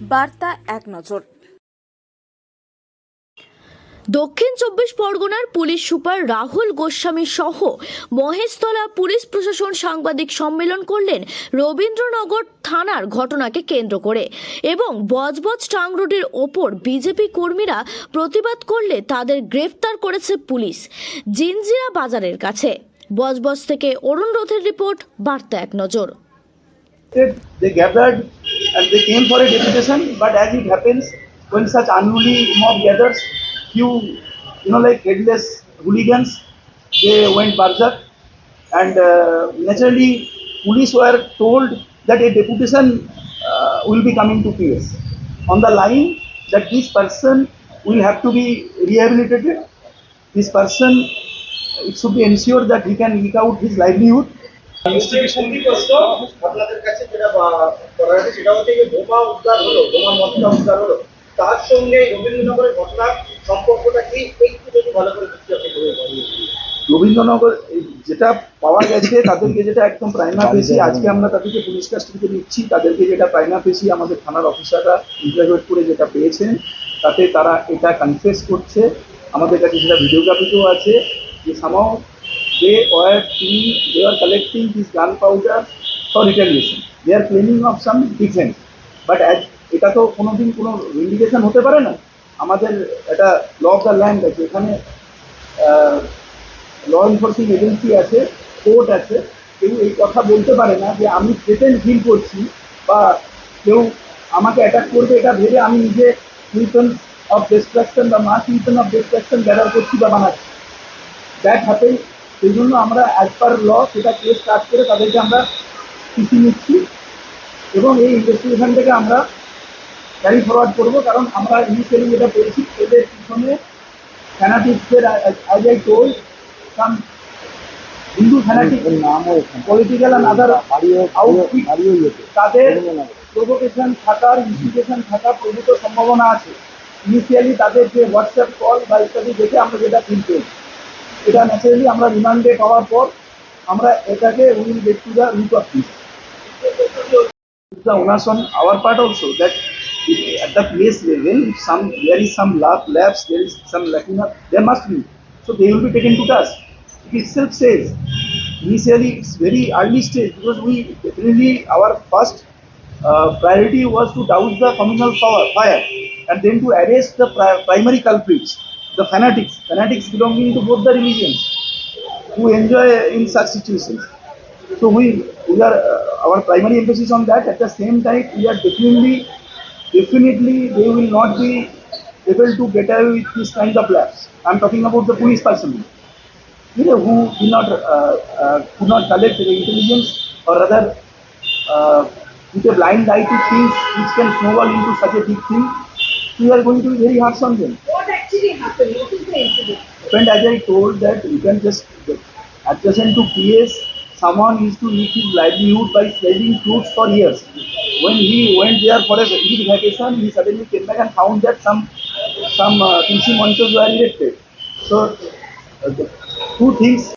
বার্তা এক নজর। দক্ষিণ চব্বিশ পরগনার পুলিশ সুপার রাহুল গোস্বামী সহ মহেশতলা পুলিশ প্রশাসন সাংবাদিক সম্মেলন করলেন রবীন্দ্রনগর থানার ঘটনাকে কেন্দ্র করে এবং বজবজ টাং রোডের ওপর বিজেপি কর্মীরা প্রতিবাদ করলে তাদের গ্রেফতার করেছে পুলিশ। জিনজিরা বাজারের কাছে। বজবজ থেকে অরুণ রথের রিপোর্ট বার্তা এক নজর। They gathered and they came for a deputation but as it happens when such unruly mob gathers few you know like headless hooligans they went berserk. And uh, naturally police were told that a deputation uh, will be coming to PS on the line that this person will have to be rehabilitated this person it should be ensured that he can eke out his livelihood আপনাদের কাছে যেটা করা হয়েছে সেটা হচ্ছে যে বোমা উদ্ধার হলো হলো তার সঙ্গে রবীন্দ্রনগরের ভালো করে রবীন্দ্রনগর যেটা পাওয়া গেছে, তাদেরকে যেটা একদম প্রাইমা পেশি আজকে আমরা তাদেরকে পুলিশ কাস্টডিতে নিচ্ছি। তাদেরকে যেটা প্রাইমা পেশি আমাদের থানার অফিসাররা ইন্টারভিউ করে যেটা পেয়েছেন, তাতে তারা এটা কনফেস করছে। আমাদের কাছে যেটা ভিডিওগ্রাফিতেও আছে। যে সামাও ওয়ার তিনি they are collecting this gunpowder for retaliation they are claiming of some defence but as এটা তো কোনোদিন কোনো ইন্ডিকেশন হতে পারে না। আমাদের একটা ল অফ দ্য ল্যান্ড আছে, এখানে ল এনফোর্সিং এজেন্সি আছে কোর্ট আছে। কেউ এই কথা বলতে পারে না যে আমি থ্রেটেন ফিল করছি বা কেউ আমাকে অ্যাটাক করবে, এটা ভেবে আমি নিজে উইপন অফ ডিস্ট্রাকশন বা mass weapon of destruction gather করছি বা বানাচ্ছি। দ্যাট হ্যাপেন সেই জন্য আমরা অ্যাজ পার ল সেটা কেস স্টার্ট করে তাদেরকে আমরা চিঠি নিচ্ছি এবং এই ইনভেস্টিগেশন থেকে আমরা ক্যারি ফরওয়ার্ড করব কারণ আমরা ইনিশিয়ালি যেটা পেয়েছি এদের পিছনে ফ্যানাটিক্সদের আজ I tell some Hindu fanatic political and other তাদের প্রভোকেশন থাকার ইনস্টিগেশন থাকার প্রভূত সম্ভাবনা আছে। ইনিশিয়ালি তাদের যে হোয়াটসঅ্যাপ কল বা ইত্যাদি দেখে আমরা যেটা ফিল পেয়েছি এটা ন্যাচারালি আমরা রিমান্ডে পাওয়ার পর আমরা এটাকে will get to the root of this the onus on our part also that if at the place level if some there is some lab labs there is some lacuna there must be so they will be taken to task it itself says initially it's very early stage because we definitely our first uh, priority was to douse the communal power, fire and then to arrest the pri- primary culprits the fanatics fanatics belonging to both the religions who enjoy in such situations so we we are uh, our primary emphasis on that. At the same time, we are definitely definitely they will not be able to get away with this kind of lapse. I'm talking about the police personnel, you know, who did not uh, uh, could not collect the intelligence or rather uh, with a blind eye to things which can snowball into such a big thing. We are going to be very harsh on them. Actually? What is the incident? Friend, as I told that you can just adjacent to PS, someone used to eat his livelihood by selling fruits for years. When he went there for a vacation, he suddenly came back and found that some some uh, monsters were erected. So, uh, two things